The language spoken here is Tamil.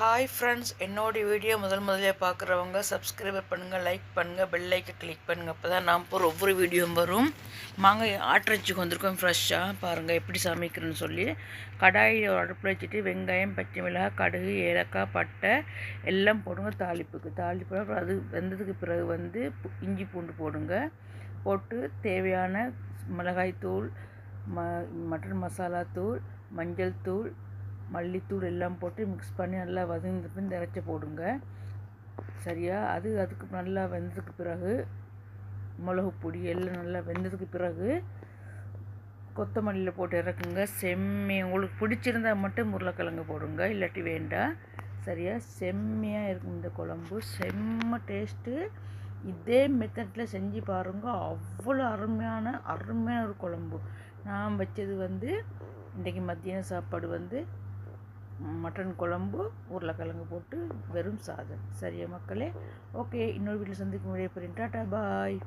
ஹாய் ஃப்ரெண்ட்ஸ் என்னோடய வீடியோ முதல் முதலே பார்க்குறவங்க சப்ஸ்கிரைபர் பண்ணுங்கள் லைக் பண்ணுங்கள் பெல் லைக்கை கிளிக் பண்ணுங்கள் அப்போ தான் நான் போகிற ஒவ்வொரு வீடியோவும் வரும். மாங்காய் ஆட்டிறச்சிக்கு வந்திருக்கோம் ஃப்ரெஷ்ஷாக பாருங்கள் எப்படி சமைக்கிறேன்னு சொல்லி. கடாயை அடுப்பில் வச்சுட்டு வெங்காயம் பச்சை மிளகாய் கடுகு ஏலக்காய் பட்டை எல்லாம் போடுங்க. தாளிப்புக்கு. தாளிப்பு அப்புறம் அது வெந்ததுக்கு பிறகு வந்து இஞ்சி பூண்டு போடுங்க. போட்டு தேவையான மிளகாய் தூள் ம மட்டன் மசாலா தூள் மஞ்சள் தூள் மல்லித்தூள் எல்லாம் போட்டு மிக்ஸ் பண்ணி நல்லா வதங்கின பின் இறச்சி போடுங்க. சரியா? அது அதுக்கு நல்லா வெந்ததுக்கு பிறகு மிளகு பொடி எல்லாம் நல்லா வெந்ததுக்கு பிறகு கொத்தமல்லியில் போட்டு இறக்குங்க. செம்மையை. உங்களுக்கு பிடிச்சிருந்தா மட்டும் உருளைக்கிழங்கு போடுங்க. இல்லாட்டி வேண்டாம். சரியா? செம்மையாக இருக்கும் இந்த குழம்பு. செம்ம டேஸ்ட்டு இதே மெத்தடில் செஞ்சு பாருங்கள் அவ்வளோ அருமையான அருமையான ஒரு குழம்பு. நான் வச்சது வந்து இன்றைக்கி மத்தியான சாப்பாடு வந்து மட்டன் குழம்பு உருளைக்கிழங்கு போட்டு வெறும் சாதம். சரியா மக்களே? ஓகே இன்னொரு வீட்டில் சந்திக்கும் முடிய போகிறேன் டாட்டா பாய்.